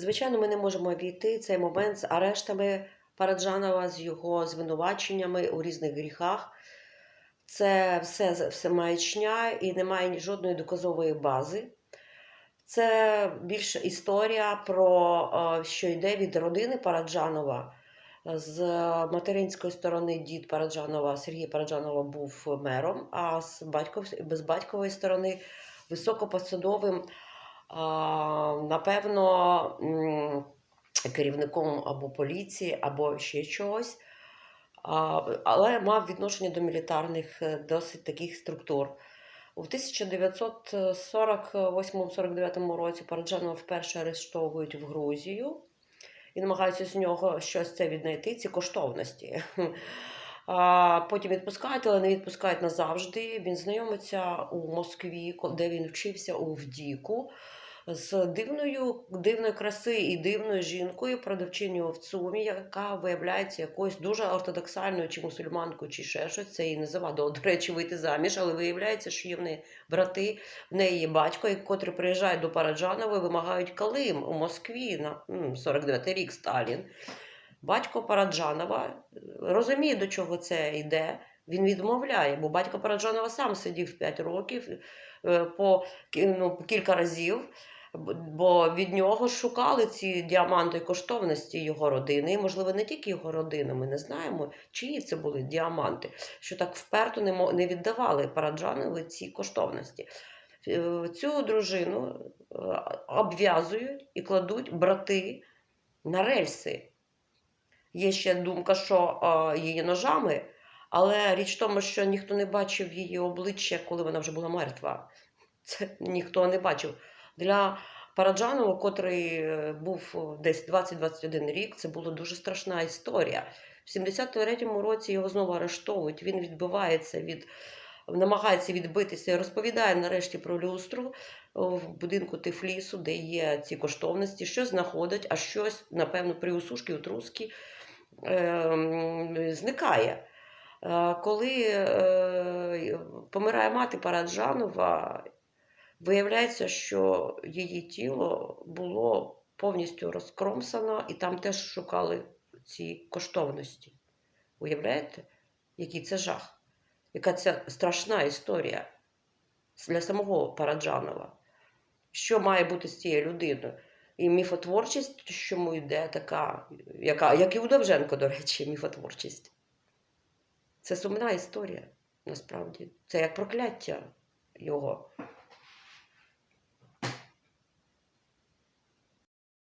Звичайно, ми не можемо обійти цей момент з арештами Параджанова, з його звинуваченнями у різних гріхах. Це все, все маячня і немає жодної доказової бази. Це більше історія про е, що йде від родини Параджанова. З материнської сторони дід Параджанова Сергій Параджанова був мером, а з батьков, з батькової сторони високопосадовим, напевно, керівником або поліції, або ще чогось. Але мав відношення до мілітарних е, досить таких структур. У 1948-49 році Параджанова вперше арештовують в Грузію і намагаються з нього щось це віднайти, ці коштовності. Потім відпускають, але не відпускають назавжди. Він знайомиться у Москві, де він вчився у Вдіку, з дивною, дивної краси і дивною жінкою, продавчиною в ЦУМі, яка виявляється якоюсь дуже ортодоксальною чи мусульманкою, чи ще щось. Це їй не завадило, до речі, вийти заміж, але виявляється, що є в неї брати, в неї є батько, і котрі приїжджають до Параджанова і вимагають Калим у Москві на м, 49-й рік Сталін. Батько Параджанова е, розуміє, до чого це йде. Він відмовляє, бо батько Параджанова сам сидів 5 років е, по ну, кілька разів, бо від нього шукали ці діаманти коштовності його родини. І, можливо, не тільки його родини, ми не знаємо, чиї це були діаманти, що так вперто не, віддавали Параджанові ці коштовності. Е, Цю дружину обв'язують і кладуть брати на рельси. Є ще думка, що е, її ножами, але річ в тому, що ніхто не бачив її обличчя, коли вона вже була мертва. Це ніхто не бачив. Для Параджанова, котрий е, був десь 20-21 рік, це була дуже страшна історія. В 73-му році його знову арештовують. Він відбивається від, намагається відбитися розповідає нарешті про люстру в будинку Тифлісу, де є ці коштовності, що знаходить, а щось, напевно, при усушки, утруски е, зникає. Е, Коли е, помирає мати Параджанова, виявляється, що її тіло було повністю розкромсано, і там теж шукали ці коштовності. Уявляєте, який це жах? Яка це страшна історія для самого Параджанова? Що має бути з цією людиною? І міфотворчість, чому йде така, яка, як і у Довженко, до речі, міфотворчість. Це сумна історія, насправді. Це як прокляття його.